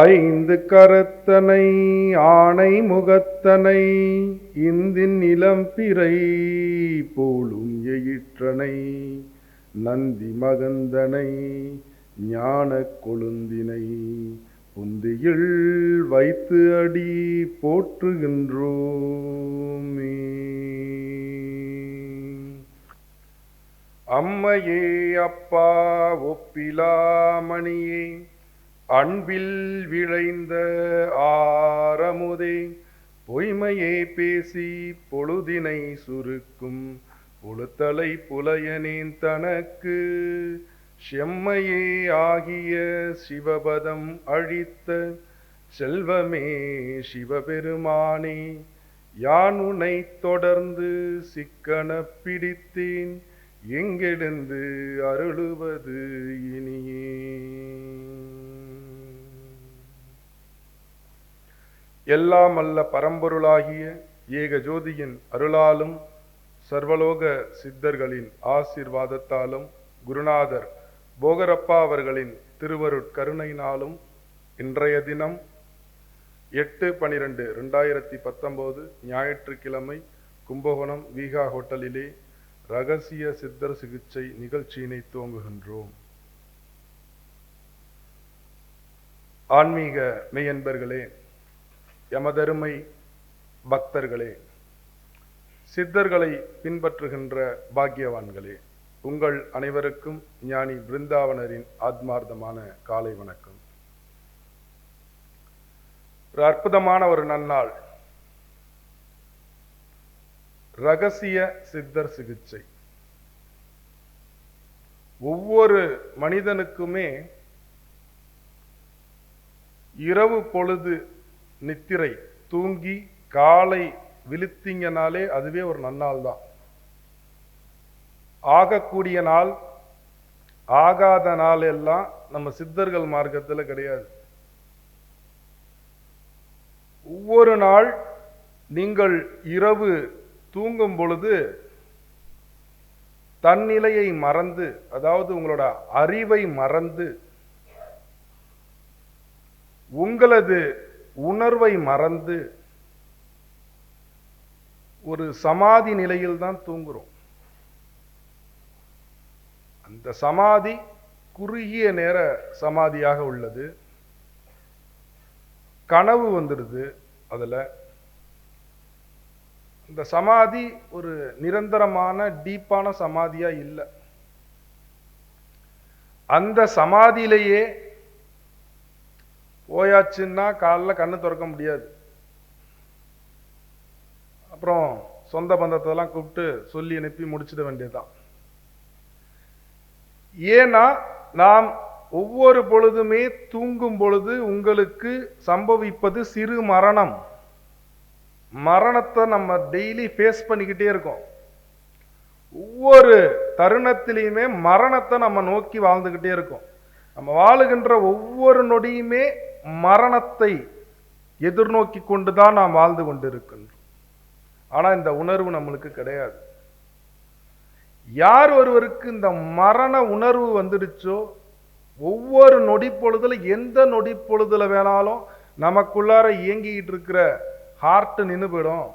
ஐந்து கரத்தனை ஆணை முகத்தனை இந்தின் இளம்பிறை போலும் எயிற்றனை நந்தி மகந்தனை ஞான கொழுந்தினை புந்தியில் வைத்து அடி போற்றுகின்றோமே. அம்மையே அப்பா ஒப்பிலாமணியே அன்பில் விளைந்த ஆரமுதே பொய்மையே பேசி பொழுதினை சுருக்கும் புழுத்தலை புலையனேன் தனக்கு. செம்மையே ஆகிய சிவபதம் அழித்த செல்வமே சிவபெருமானே யான் உனை தொடர்ந்து சிக்கன பிடித்தேன் எங்கெழுந்து அருளுவது இனியே. எல்லாம் அல்ல பரம்பொருளாகிய ஏக ஜோதியின் அருளாலும் சர்வலோக சித்தர்களின் ஆசீர்வாதத்தாலும் குருநாதர் போகரப்பா அவர்களின் திருவருட்கருணையினாலும் இன்றைய தினம் எட்டு பனிரெண்டு ரெண்டாயிரத்தி பத்தொம்போது ஞாயிற்றுக்கிழமை கும்பகோணம் வீகா ஹோட்டலிலே ரகசிய சித்தர் சிகிச்சை நிகழ்ச்சியினை துவங்குகின்றோம். ஆன்மீக மெய்யன்பர்களே எமதருமை பக்தர்களே சித்தர்களை பின்பற்றுகின்ற பாக்கியவான்களே உங்கள் அனைவருக்கும் ஞானி பிருந்தாவனரின் ஆத்மார்த்தமான காலை வணக்கம். ஒரு அற்புதமான ஒரு நன்னாள் ரகசிய சித்தர் சிகிச்சை. ஒவ்வொரு மனிதனுக்குமே இரவு பொழுது நித்திரை தூங்கி காலை விழுத்திங்கனாலே அதுவே ஒரு நன்னாள் தான். ஆகக்கூடிய நாள் ஆகாத நாள் எல்லாம் நம்ம சித்தர்கள் மார்க்கத்தில் கிடையாது. ஒவ்வொரு நாள் நீங்கள் இரவு தூங்கும் பொழுது தன்னிலையை மறந்து அதாவது உங்களோட அறிவை மறந்து உங்களது உணர்வை மறந்து ஒரு சமாதி நிலையில் தான் தூங்குறோம். அந்த சமாதி குறுகிய நேர சமாதியாக உள்ளது. கனவு வந்துடுது அதுல. இந்த சமாதி ஒரு நிரந்தரமான டீப்பான சமாதியா இல்லை. அந்த சமாதியிலேயே ஓயாச்சுன்னா காலைல கண்ணு திறக்க முடியாது. அப்புறம் சொந்த பந்தத்தெல்லாம் கூப்பிட்டு சொல்லி அனுப்பி முடிச்சிட வேண்டியதுதான். ஏன்னா நாம் ஒவ்வொரு பொழுதுமே தூங்கும் பொழுது உங்களுக்கு சம்பவிப்பது சிறு மரணம். மரணத்தை நம்ம டெய்லி ஃபேஸ் பண்ணிக்கிட்டே இருக்கோம். ஒவ்வொரு தருணத்திலையுமே மரணத்தை நம்ம நோக்கி வாழ்ந்துக்கிட்டே இருக்கோம். நம்ம வாழுகின்ற ஒவ்வொரு நொடியுமே மரணத்தை எதிர்நோக்கி கொண்டு தான் நாம் வாழ்ந்து கொண்டிருக்கின்றோம். ஆனால் இந்த உணர்வு நம்மளுக்கு கிடையாது. யார் ஒருவருக்கு இந்த மரண உணர்வு வந்துடுச்சோ ஒவ்வொரு நொடி பொழுதுல எந்த நொடி பொழுதுல வேணாலும் நமக்குள்ளார இயங்கிக்கிட்டு இருக்கிற ஹார்ட்டு நின்று போயிடும்.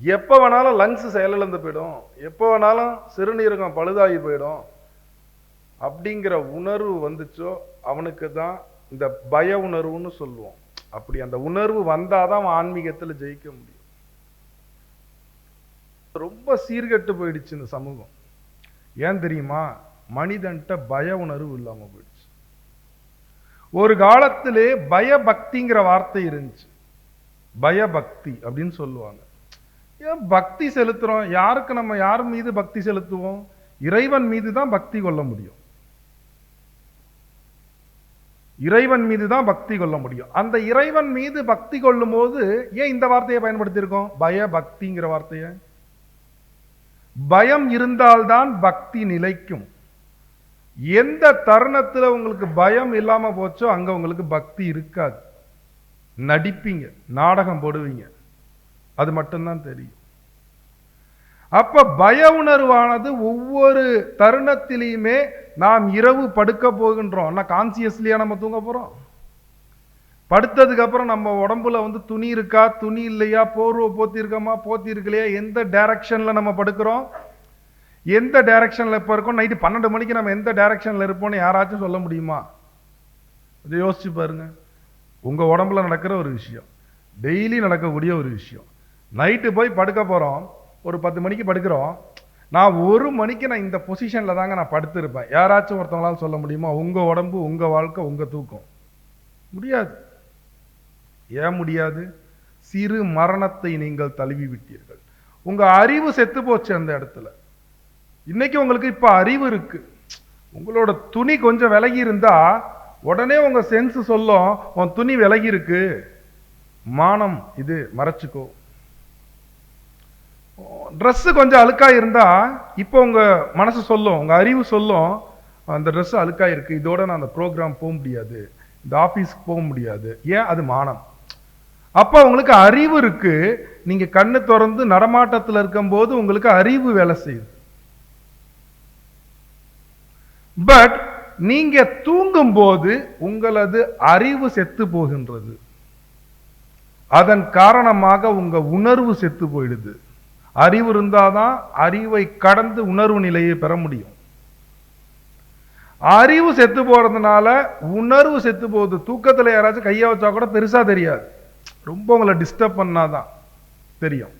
எப்போ வேணாலும் லங்ஸ் செயலிழந்து போயிடும். எப்போ வேணாலும் சிறுநீரகம் பழுதாகி போயிடும். அப்படிங்கிற உணர்வு வந்துச்சோ அவனுக்கு தான் இந்த பய உணர்வுன்னு சொல்லுவோம். அப்படி அந்த உணர்வு வந்தாதான் ஆன்மீகத்தில் ஜெயிக்க முடியும். ரொம்ப சீர்கெட்டு போயிடுச்சு இந்த சமூகம். ஏன் தெரியுமா? மனிதன்ட்ட பய உணர்வு இல்லாம போயிடுச்சு. ஒரு காலத்திலே பயபக்திங்கிற வார்த்தை இருந்துச்சு. பயபக்தி அப்படின்னு சொல்லுவாங்க. ஏன் பக்தி செலுத்துறோம்? யாருக்கு நம்ம யார் மீது பக்தி செலுத்துவோம்? இறைவன் மீது தான் பக்தி கொள்ள முடியும். இறைவன் மீது தான் பக்தி கொள்ள முடியும். அந்த இறைவன் மீது பக்தி கொள்ளும் போது ஏன் இந்த வார்த்தையை பயன்படுத்தியிருக்கோம்? பய பக்திங்கிற வார்த்தையை. பயம் இருந்தால்தான் பக்தி நிலைக்கும். எந்த தருணத்துல உங்களுக்கு பயம் இல்லாமல் போச்சோ அங்க உங்களுக்கு பக்தி இருக்காது. நடிப்பீங்க நாடகம் போடுவீங்க. அது மட்டும்தான் தெரியும். அப்போ பய உணர்வானது ஒவ்வொரு தருணத்திலையுமே நாம் இரவு படுக்க போகின்றோம். ஆனால் கான்சியஸ்லியா நம்ம தூங்க போகிறோம் படுத்ததுக்கப்புறம் நம்ம உடம்புல வந்து துணி இருக்கா துணி இல்லையா போர்வை போத்தி இருக்கமா எந்த டைரக்ஷனில் நம்ம படுக்கிறோம்? எந்த டைரக்ஷனில் இப்போ இருக்கோம்? நைட்டு பன்னெண்டு மணிக்கு நம்ம எந்த டைரக்ஷனில் இருப்போம்னு யாராச்சும் சொல்ல முடியுமா? இதை யோசிச்சு பாருங்க. உங்கள் உடம்புல நடக்கிற ஒரு விஷயம் டெய்லி நடக்கக்கூடிய ஒரு விஷயம். நைட்டு போய் படுக்க போகிறோம் ஒரு பத்து மணிக்கு படுக்கிறோம். நான் ஒரு மணிக்கு நான் இந்த பொசிஷனில் தாங்க நான் படுத்திருப்பேன். யாராச்சும் ஒருத்தவங்களால சொல்ல முடியுமா? உங்கள் உடம்பு உங்கள் வாழ்க்கை உங்கள் தூக்கம். முடியாது. ஏன் முடியாது? சிறு மரணத்தை நீங்கள் தழுவி விட்டீர்கள் உங்கள் அறிவு செத்து போச்சு அந்த இடத்துல. இன்னைக்கு உங்களுக்கு இப்போ அறிவு இருக்கு. உங்களோட துணி கொஞ்சம் விலகி இருந்தா உடனே உங்க சென்ஸ் சொல்லும் உன் துணி விலகி இருக்கு. மானம் இது மறைச்சிக்கோ. ட்ரெஸ்ஸு கொஞ்சம் அழுக்காக இருந்தால் இப்போ உங்க மனசு சொல்லும் உங்கள் அறிவு சொல்லும் அந்த ட்ரெஸ் அழுக்காக இருக்குது இதோட நான் அந்த ப்ரோக்ராம் போக முடியாது. இந்த ஆஃபீஸ்க்கு போக முடியாது. ஏன்? அது மானம். அப்போ உங்களுக்கு அறிவு இருக்கு. நீங்கள் கண்ணு திறந்து நடமாட்டத்தில் இருக்கும்போது உங்களுக்கு அறிவு வேலை செய்யுது பட் நீங்க தூங்கும்போது உங்களது அறிவு செத்து போகின்றது. அதன் காரணமாக உங்க உணர்வு செத்து போயிடுது. அறிவு இருந்தாதான் அறிவை கடந்து உணர்வு நிலையை பெற முடியும். அறிவு செத்து போறதுனால உணர்வு செத்து போகுது. தூக்கத்துல யாராச்சும் கையை வச்சா கூட பெருசா தெரியாது. ரொம்ப உங்களை டிஸ்டர்ப் பண்ணாதான் தெரியும்.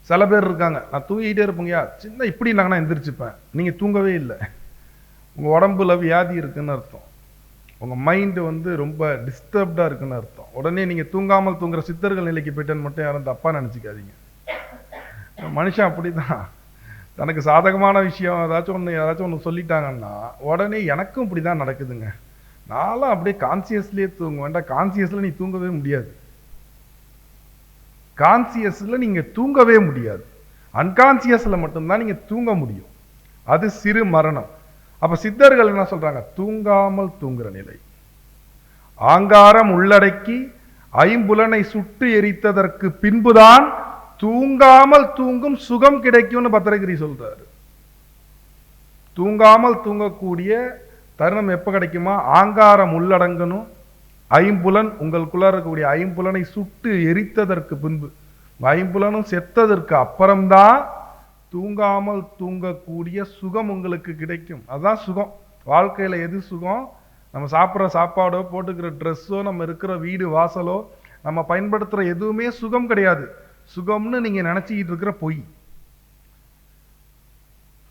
சில பேர் இருக்காங்க நான் தூங்கிட்டே இருப்பேங்கயா சின்ன இப்படி நாங்க நான் எந்திரிச்சுப்பேன். நீங்க தூங்கவே இல்லை. உங்க உடம்புல வியாதி இருக்குன்னு அர்த்தம். உங்க மைண்ட் வந்து ரொம்ப டிஸ்டர்ப்டா இருக்குன்னு அர்த்தம். உடனே நீங்க தூங்காமல் தூங்குற சித்தர்கள் நிலைக்கு போயிட்டேன்னு மட்டும் யாரும் தப்பா நினச்சிக்காதீங்க. மனுஷன் அப்படிதான் தனக்கு சாதகமான விஷயம் ஏதாச்சும் ஒன்று ஏதாச்சும் ஒன்று சொல்லிட்டாங்கன்னா உடனே எனக்கும் இப்படி தான் நடக்குதுங்க. நான்லாம் அப்படியே கான்சியஸ்லேயே தூங்க வேண்டாம் கான்சியஸில் நீ தூங்கவே முடியாது. கான்சியஸில் நீங்கள் தூங்கவே முடியாது. அன்கான்சியஸில் மட்டும்தான் நீங்கள் தூங்க முடியும். அது சிறு மரணம். அப்போ சித்தர்கள் என்ன சொல்றாங்க? தூங்காமல் தூங்குற நிலை. ஆங்காரம் உள்ளடக்கி ஐம்புலனை சுட்டு எரித்ததற்கு பின்புதான் தூங்காமல் தூங்கும் சுகம் கிடைக்கும்னு பத்திரகிரி சொல்றாரு. தூங்காமல் தூங்கக்கூடிய தருணம் எப்போ கிடைக்குமா? ஆங்காரம் உள்ளடங்கணும். ஐம்புலன் உங்களுக்குள்ள இருக்கக்கூடிய ஐம்புலனை சுட்டு எரித்ததற்கு பின்பு. ஐம்புலனும் செத்ததற்கு அப்புறம்தான் தூங்காமல் தூங்கக்கூடிய சுகம் உங்களுக்கு கிடைக்கும். அதுதான் சுகம். வாழ்க்கையில் எது சுகம்? நம்ம சாப்பிட்ற சாப்பாடோ போட்டுக்கிற ட்ரெஸ்ஸோ நம்ம இருக்கிற வீடு வாசலோ நம்ம பயன்படுத்துகிற எதுவுமே சுகம் கிடையாது. சுகம்னு நீங்க நினச்சிக்கிட்டு இருக்கிற பொய்.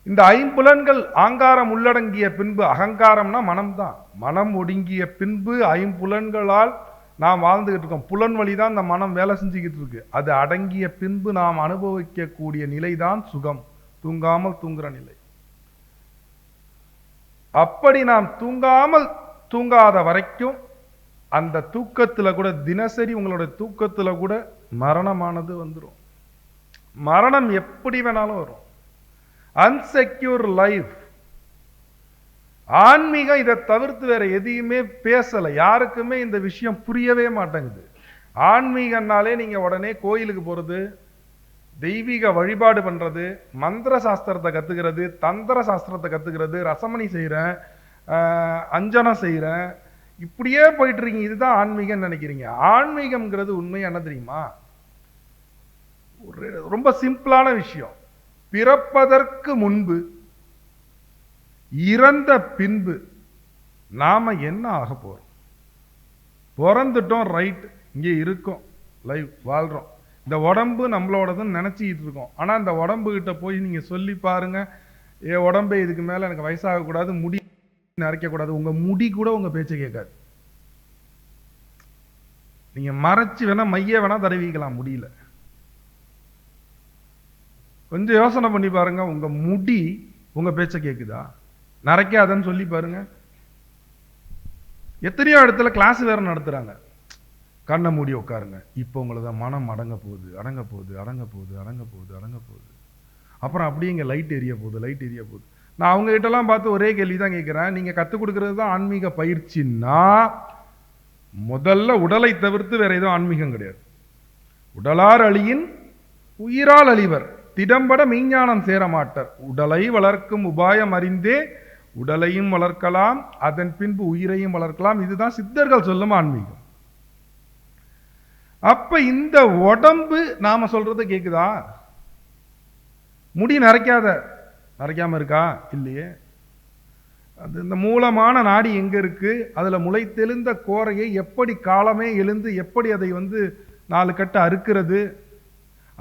இந்த ஐம்புலன்கள் ஆங்காரம் உள்ளடங்கிய பின்பு அகங்காரம்னா மனம்தான். மனம் ஒடுங்கிய பின்பு ஐம்புலன்களால் நாம் வாழ்ந்துகிட்டு இருக்கோம். புலன் வழி தான் இந்த மனம் வேலை செஞ்சுக்கிட்டு இருக்கு. அது அடங்கிய பின்பு நாம் அனுபவிக்கக்கூடிய நிலைதான் சுகம். தூங்காமல் தூங்குற நிலை. அப்படி நாம் தூங்காமல் தூங்காத வரைக்கும் அந்த தூக்கத்தில் கூட தினசரி உங்களோட தூக்கத்தில் கூட மரணமானது வந்துடும் மரணம் எப்படி வேணாலும் வரும். அன்செக்யூர் லைஃப் ஆன்மீகம் இதை தவிர்த்து வேற எதையுமே பேசலை. யாருக்குமே இந்த விஷயம் புரியவே மாட்டேங்குது. ஆன்மீகம்னாலே நீங்கள் உடனே கோயிலுக்கு போகிறது தெய்வீக வழிபாடு பண்ணுறது மந்திர சாஸ்திரத்தை கற்றுக்கிறது தந்திர சாஸ்திரத்தை கற்றுக்கிறது ரசமணி செய்கிறேன் அஞ்சனம் செய்கிறேன் இப்படியே போயிட்டுருக்கீங்க இதுதான் ஆன்மீகம்னு நினைக்கிறீங்க. ஆன்மீகம்ங்கிறது உண்மை என்ன தெரியுமா? ரொம்ப சிம்பிளான விஷயம். பிறப்பதற்கு முன்பு இறந்த பின்பு நாம என்ன ஆக போகிறோம் பிறந்துட்டோம் ரைட் இங்கே இருக்கோம் லைவ் வாழ்கிறோம் இந்த உடம்பு நம்மளோடதுன்னு நினச்சிக்கிட்டு இருக்கோம். ஆனால் இந்த உடம்புக்கிட்ட போய் நீங்கள் சொல்லி பாருங்க. ஏ உடம்பே இதுக்கு மேலே எனக்கு வயசாகக்கூடாது முடி நரைக்கக்கூடாது கூடாது முடி கூட உங்கள் பேச்சை கேட்காது. நீங்கள் மறைச்சி வேணால் மைய வேணால் தடவிக்கலாம் முடியல. கொஞ்சம் யோசனை பண்ணி பாருங்க. உங்க முடி உங்க பேச்ச கேக்குதா? நரைக்காதன்னு சொல்லி பாருங்க. எத்தனையோ இடத்துல கிளாஸ் வேற நடத்துறாங்க. கண்ணை மூடி உட்காருங்க. இப்போ உங்களது மனம் அடங்க போகுது அடங்க போகுது அடங்க போகுது அடங்க போகுது அடங்க போகுது. அப்புறம் அப்படியே இங்கே லைட் எரிய போகுது லைட் எரிய போகுது. நான் அவங்ககிட்டலாம் பார்த்து ஒரே கேள்வி தான் கேட்குறேன் நீங்கள் கற்றுக் கொடுக்குறது தான் ஆன்மீக பயிற்சின்னா முதல்ல உடலை தவிர்த்து வேற எதுவும் ஆன்மீகம் கிடையாது. உடலார் அழியின் உயிரால் அழிவர். திடம்பட மெய்ஞானம் சேரமாட்டர். உடலை வளர்க்கும் உபாயம் அறிந்தே உடலையும் வளர்க்கலாம் அதன் பின்பு உயிரையும் வளர்க்கலாம். இதுதான் சித்தர்கள் சொல்லும் ஆன்மீகம். அப்ப இந்த உடம்பு நாம சொல்றது கேக்குதா? முடி நரைக்காத நரைக்காம இருக்கா? இல்லையே. அது இந்த மூலமான நாடி எங்க இருக்கு? அதுல முளைத்தெழுந்த கோரையை எப்படி காலமே எழுந்து எப்படி அதை வந்து நாலு கட்டு அறுக்கிறது?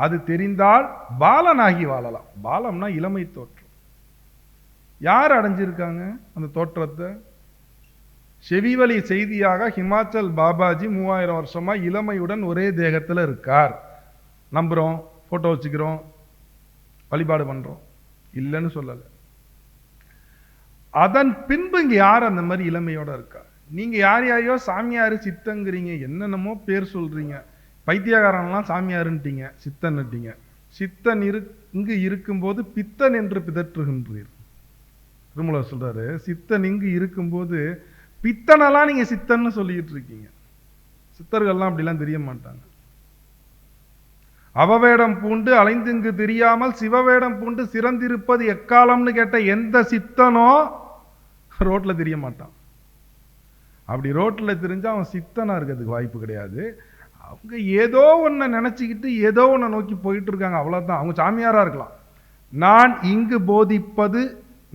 அது தெரிந்தால் பாலனாகி வாழலாம். பாலம்னா இளமை தோற்றம். யார் அடைஞ்சிருக்காங்க அந்த தோற்றத்தை? செவிவழி செய்தியாக ஹிமாச்சல் பாபாஜி மூவாயிரம் வருஷமா இளமையுடன் ஒரே தேகத்துல இருக்கார். நம்புறோம் போட்டோ வச்சுக்கிறோம் வழிபாடு பண்றோம். இல்லைன்னு சொல்லலை. அதன் பின்பு இங்க யார் அந்த மாதிரி இளமையோட இருக்கா? நீங்க யார் யாரையோ சாமியார் சித்தங்கிறீங்க என்னென்னமோ பேர் சொல்றீங்க. பைத்தியகாரன்லாம் சாமியாருன்ட்டீங்க சித்தன்னுட்டீங்க சித்தன் இரு இங்கு இருக்கும்போது பித்தன் என்று பிதற்றுகின்றீர். திருமலர் சொல்றாரு சித்தன் இங்கு இருக்கும்போது பித்தனெல்லாம் நீங்க சித்தன்னு சொல்லிட்டு இருக்கீங்க சித்தர்கள்லாம் அப்படிலாம் தெரிய மாட்டாங்க. அவவேடம் பூண்டு அலைந்திங்கு தெரியாமல் சிவவேடம் பூண்டு சிறந்திருப்பது எக்காலம்னு கேட்ட எந்த சித்தனோ ரோட்ல தெரிய மாட்டான். அப்படி ரோட்டில் தெரிஞ்சா அவன் சித்தனா இருக்கிறதுக்கு வாய்ப்பு கிடையாது. அவங்க ஏதோ ஒன்றை நினச்சிக்கிட்டு ஏதோ ஒன்றை நோக்கி போயிட்டு இருக்காங்க அவ்வளோதான் அவங்க சாமியாராக இருக்கலாம். நான் இங்கு போதிப்பது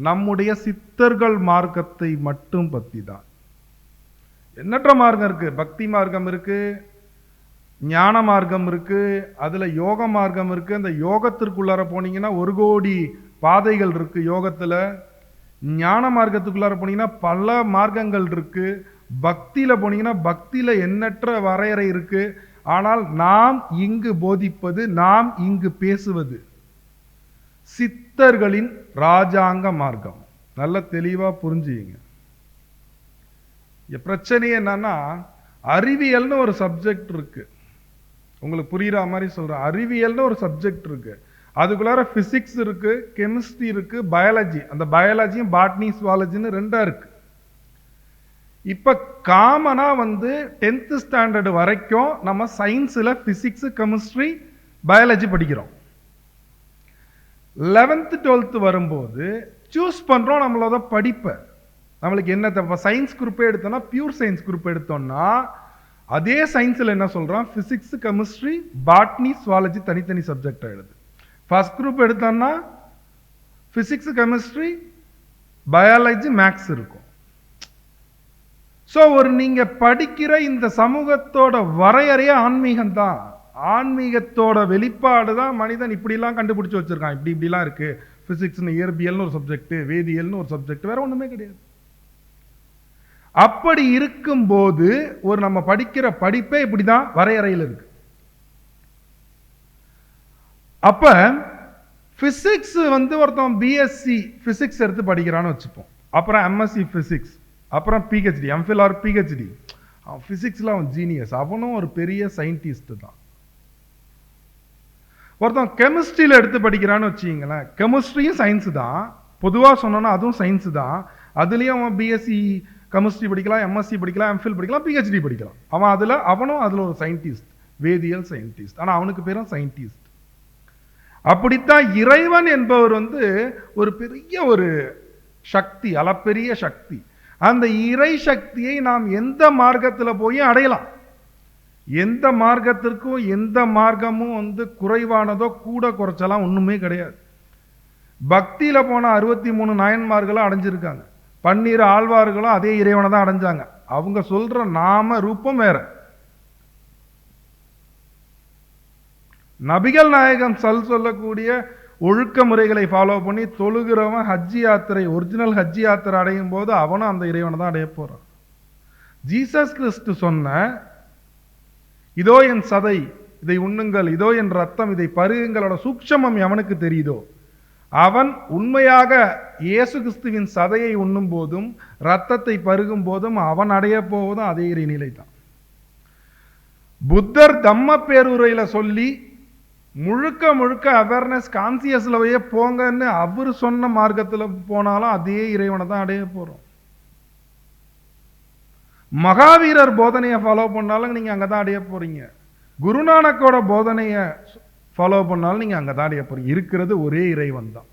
நம்முடைய சித்தர்கள் மார்க்கத்தை மட்டும் பற்றி தான் எண்ணற்ற மார்க்கம் இருக்குது பக்தி மார்க்கம் இருக்குது ஞான மார்க்கம் இருக்குது அதில் யோக மார்க்கம் இருக்குது அந்த யோகத்திற்குள்ளார போனீங்கன்னா ஒரு கோடி பாதைகள் இருக்குது யோகத்தில். ஞான மார்க்கத்துக்குள்ளார போனீங்கன்னா பல மார்க்கங்கள் இருக்குது பக்தியில் போனீங்கன்னா பக்தியில் எண்ணற்ற வரையறை இருக்கு. ஆனால் நாம் இங்கு போதிப்பது நாம் இங்கு பேசுவது. சித்தர்களின் ராஜாங்க மார்க்கம். நல்ல தெளிவா புரிஞ்சுங்க பிரச்சனை என்னன்னா அறிவியல்னு ஒரு சப்ஜெக்ட் இருக்கு. உங்களுக்கு புரியுற மாதிரி சொல்றேன். அறிவியல்னு ஒரு சப்ஜெக்ட் இருக்கு. அதுக்குள்ளார பிசிக்ஸ் இருக்கு கெமிஸ்ட்ரி இருக்கு பயாலஜி அந்த பயாலஜியும் பாட்னி சுவாலஜின்னு ரெண்டா இருக்கு. இப்போ காமனாக வந்து டென்த்து ஸ்டாண்டர்ட் வரைக்கும் நம்ம சயின்ஸில் ஃபிசிக்ஸு கெமிஸ்ட்ரி பயாலஜி படிக்கிறோம். லெவன்த்து டுவெல்த்து வரும்போது சூஸ் பண்ணுறோம் நம்மளோட படிப்பை. நம்மளுக்கு என்ன இப்போ சயின்ஸ் குரூப்பே எடுத்தோம்னா பியூர் சயின்ஸ் குரூப் எடுத்தோம்னா அதே சயின்ஸில் என்ன சொல்கிறோம் ஃபிசிக்ஸ் கெமிஸ்ட்ரி பாட்னி சுவாலஜி தனித்தனி சப்ஜெக்ட் எழுது. ஃபர்ஸ்ட் குரூப் எடுத்தோம்னா ஃபிசிக்ஸ் கெமிஸ்ட்ரி பயாலஜி மேக்ஸ் இருக்கும். ஸோ ஒரு நீங்கள் படிக்கிற இந்த சமூகத்தோட வரையறையே ஆன்மீகம் தான் ஆன்மீகத்தோட வெளிப்பாடு தான் மனிதன் இப்படிலாம் கண்டுபிடிச்சி வச்சிருக்கான். இப்படி இப்படிலாம் இருக்குது ஃபிசிக்ஸ்னு இயற்பியல்னு ஒரு சப்ஜெக்ட்டு வேதியியல்னு ஒரு சப்ஜெக்ட் வேறு ஒன்றுமே கிடையாது. அப்படி இருக்கும்போது ஒரு நம்ம படிக்கிற படிப்பே இப்படி தான் வரையறையில் இருக்கு. அப்போ ஃபிசிக்ஸ் வந்து ஒருத்தன் பிஎஸ்சி ஃபிசிக்ஸ் எடுத்து படிக்கிறான்னு வச்சுப்போம். அப்புறம் எம்எஸ்சி ஃபிசிக்ஸ் அப்புறம் பிஹெச்டி எம்ஃபில் ஆர் பிஹெச்டி அவன் ஃபிசிக்ஸில் அவன் ஜீனியஸ் அவனும் ஒரு பெரிய சயின்டிஸ்ட்டு தான். ஒருத்தன் கெமிஸ்ட்ரியில் எடுத்து படிக்கிறான்னு வச்சுங்களேன் கெமிஸ்ட்ரியும் சயின்ஸு தான். பொதுவாக சொன்னோன்னா அதுவும் சயின்ஸு தான். அதுலேயும் அவன் பிஎஸ்சி கெமிஸ்ட்ரி படிக்கலாம் எம்எஸ்சி படிக்கலாம் எம்ஃபில் படிக்கலாம் பிஹெச்டி படிக்கலாம். அவன் அதில் அவனும் அதில் ஒரு சயின்டிஸ்ட் வேதியியல் சயின்டிஸ்ட் ஆனால் அவனுக்கு பேரும் சயின்டிஸ்ட் அப்படித்தான் இறைவன் என்பவர் வந்து ஒரு பெரிய ஒரு சக்தி அளப்பெரிய சக்தி. அந்த இறை சக்தியை நாம் எந்த மார்க்கத்தில் போய் அடையலாம்? எந்த மார்க்கத்திற்கும் எந்த மார்க்கமும் வந்து குறைவானதோ கூட குறைச்சலாம் ஒன்றுமே கிடையாது. பக்தியில் போன அறுபத்தி மூணு நாயன்மார்களும் அடைஞ்சிருக்காங்க. பன்னீர் ஆழ்வார்களும் அதே இறைவனை தான் அடைஞ்சாங்க. அவங்க சொல்கிற நாம ரூபம் வேற. நபிகள் நாயகம் சல் சொல்லக்கூடிய ஒழுக்க முறைகளை ஃபாலோ பண்ணி தொழுகிறவன் ஹஜ்ஜி யாத்திரை ஒரிஜினல் ஹஜ்ஜி யாத்திரை அடையும் போது அவனும் அந்த இறைவனை தான் அடைய போகிறான் ஜீசஸ் கிறிஸ்து சொன்ன இதோ என் சதை இதை உண்ணுங்கள் இதோ என் ரத்தம் இதை பருகுங்களோட சூட்சமம் எவனுக்கு தெரியுதோ அவன் உண்மையாக இயேசு கிறிஸ்துவின் சதையை உண்ணும் போதும் ரத்தத்தை பருகும் போதும் அவன் அடைய போவதும் அதே இறைநிலை தான். புத்தர் தம்ம பேருரையில் சொல்லி முழுக்க முழுக்க அவேர்னஸ் கான்சியஸ்லவே போங்கன்னு அவர் சொன்ன மார்க்கத்தில் போனாலும் அதே இறைவனை தான் அடைய போகிறோம் மகாவீரர் போதனையை ஃபாலோ பண்ணாலும் நீங்கள் அங்கே தான் அடைய போகிறீங்க குருநானக்கோட போதனையை ஃபாலோ பண்ணாலும் நீங்கள் அங்கே தான் அடைய போகிறீங்க இருக்கிறது ஒரே இறைவன் தான்.